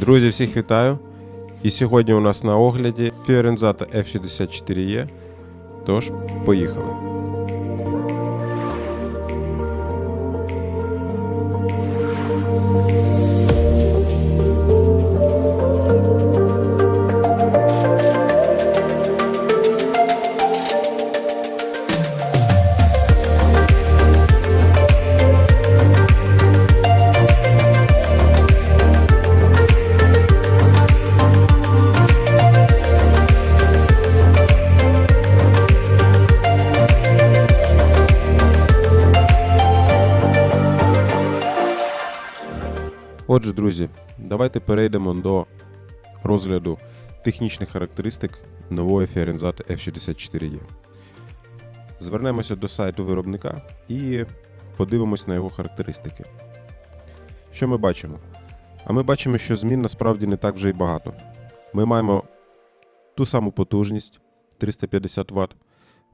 Друзі, всіх вітаю! І сьогодні у нас на огляді Fiorenzato F64E. Тож, поїхали. Отже, друзі, давайте перейдемо до розгляду технічних характеристик нової Fiorenzato F64E. Звернемося до сайту виробника і подивимось на його характеристики. Що ми бачимо? А ми бачимо, що змін насправді не так вже й багато. Ми маємо ту саму потужність 350 Вт.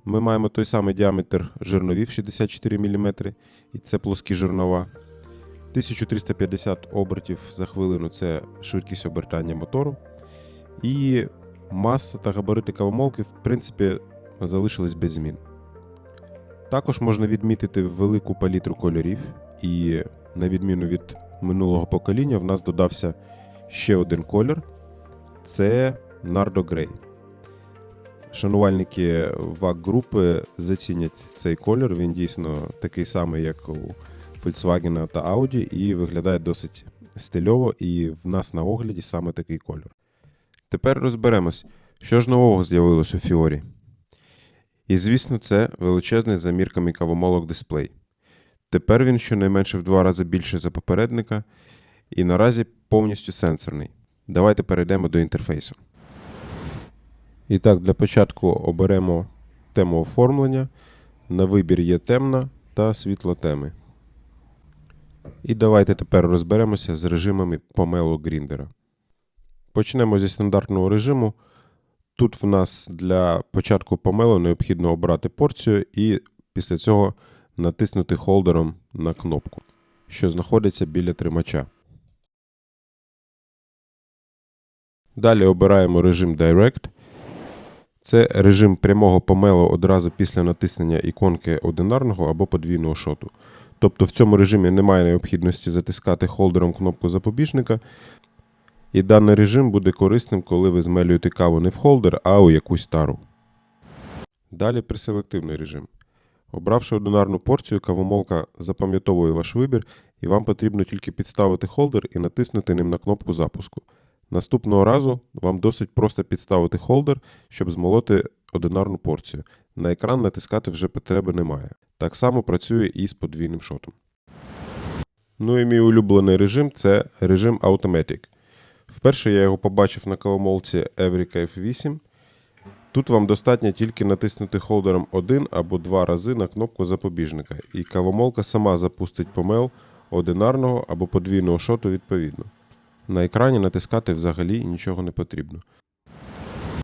Ми маємо той самий діаметр жирновів 64 мм, і це плоскі жирнова. 1350 обертів за хвилину це швидкість обертання мотору. І маса та габарити кавомолки, в принципі, залишились без змін. Також можна відмітити велику палітру кольорів, і на відміну від минулого покоління, в нас додався ще один колір це Nardo Grey. Шанувальники вак групи зацінять цей колір. Він дійсно такий самий, як у Volkswagen та Audi, і виглядає досить стильово, і в нас на огляді саме такий кольор. Тепер розберемось, що ж нового з'явилось у Фіорі. І, звісно, це величезний за мірками кавомолок дисплей. Тепер він щонайменше в два рази більше за попередника, і наразі повністю сенсорний. Давайте перейдемо до інтерфейсу. І так, для початку оберемо тему оформлення. На вибір є темна та світла теми. І давайте тепер розберемося з режимами помелу Гріндера. Почнемо зі стандартного режиму. Тут в нас для початку помелу необхідно обрати порцію і після цього натиснути холдером на кнопку, що знаходиться біля тримача. Далі обираємо режим Direct. Це режим прямого помелу одразу після натиснення іконки одинарного або подвійного шоту. Тобто в цьому режимі немає необхідності затискати холдером кнопку запобіжника. І даний режим буде корисним, коли ви змелюєте каву не в холдер, а у якусь тару. Далі преселективний режим. Обравши одинарну порцію, кавомолка запам'ятовує ваш вибір, і вам потрібно тільки підставити холдер і натиснути ним на кнопку запуску. Наступного разу вам досить просто підставити холдер, щоб змолоти одинарну порцію. На екран натискати вже потреби немає. Так само працює і з подвійним шотом. Ну і мій улюблений режим це режим Automatic. Вперше я його побачив на кавомолці Evrica F8. Тут вам достатньо тільки натиснути холдером один або два рази на кнопку запобіжника, і кавомолка сама запустить помел одинарного або подвійного шоту відповідно. На екрані натискати взагалі нічого не потрібно.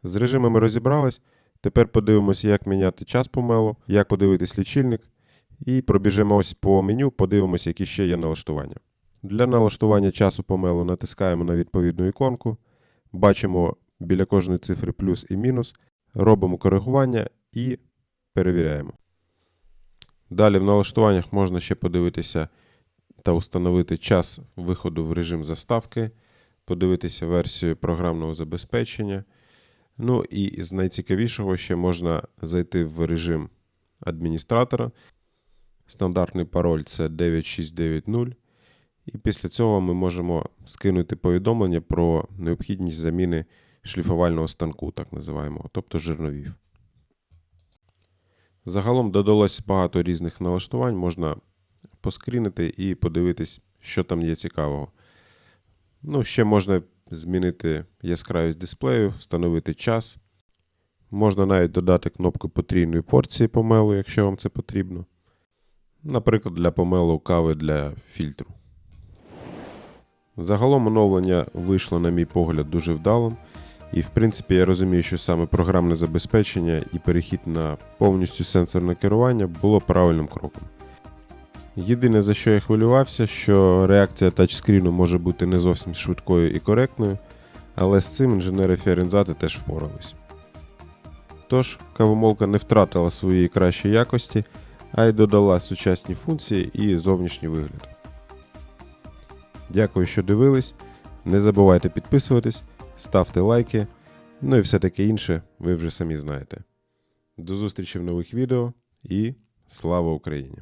З режимами розібрались. Тепер подивимося, як міняти час помелу, як подивитись лічильник. І пробіжимо ось по меню, подивимося, які ще є налаштування. Для налаштування часу помелу натискаємо на відповідну іконку, бачимо біля кожної цифри плюс і мінус, робимо коригування і перевіряємо. Далі в налаштуваннях можна ще подивитися та установити час виходу в режим заставки, подивитися версію програмного забезпечення. Ну і з найцікавішого ще можна зайти в режим адміністратора. Стандартний пароль це 9690. І після цього ми можемо скинути повідомлення про необхідність заміни шліфувального станку, так називаємо, тобто жирновів. Загалом додалось багато різних налаштувань, можна поскрінити і подивитись, що там є цікавого. Ну, ще можна змінити яскравість дисплею, встановити час. Можна навіть додати кнопку потрійної порції помелу, якщо вам це потрібно. Наприклад, для помелу кави для фільтру. Загалом оновлення вийшло, на мій погляд, дуже вдалим. І, в принципі, я розумію, що саме програмне забезпечення і перехід на повністю сенсорне керування було правильним кроком. Єдине, за що я хвилювався, що реакція тачскріну може бути не зовсім швидкою і коректною, але з цим інженери Фіорензати теж впорались. Тож, кавомолка не втратила своєї кращої якості, а й додала сучасні функції і зовнішній вигляд. Дякую, що дивились. Не забувайте підписуватись, ставте лайки, ну і все таке інше, ви вже самі знаєте. До зустрічі в нових відео і слава Україні!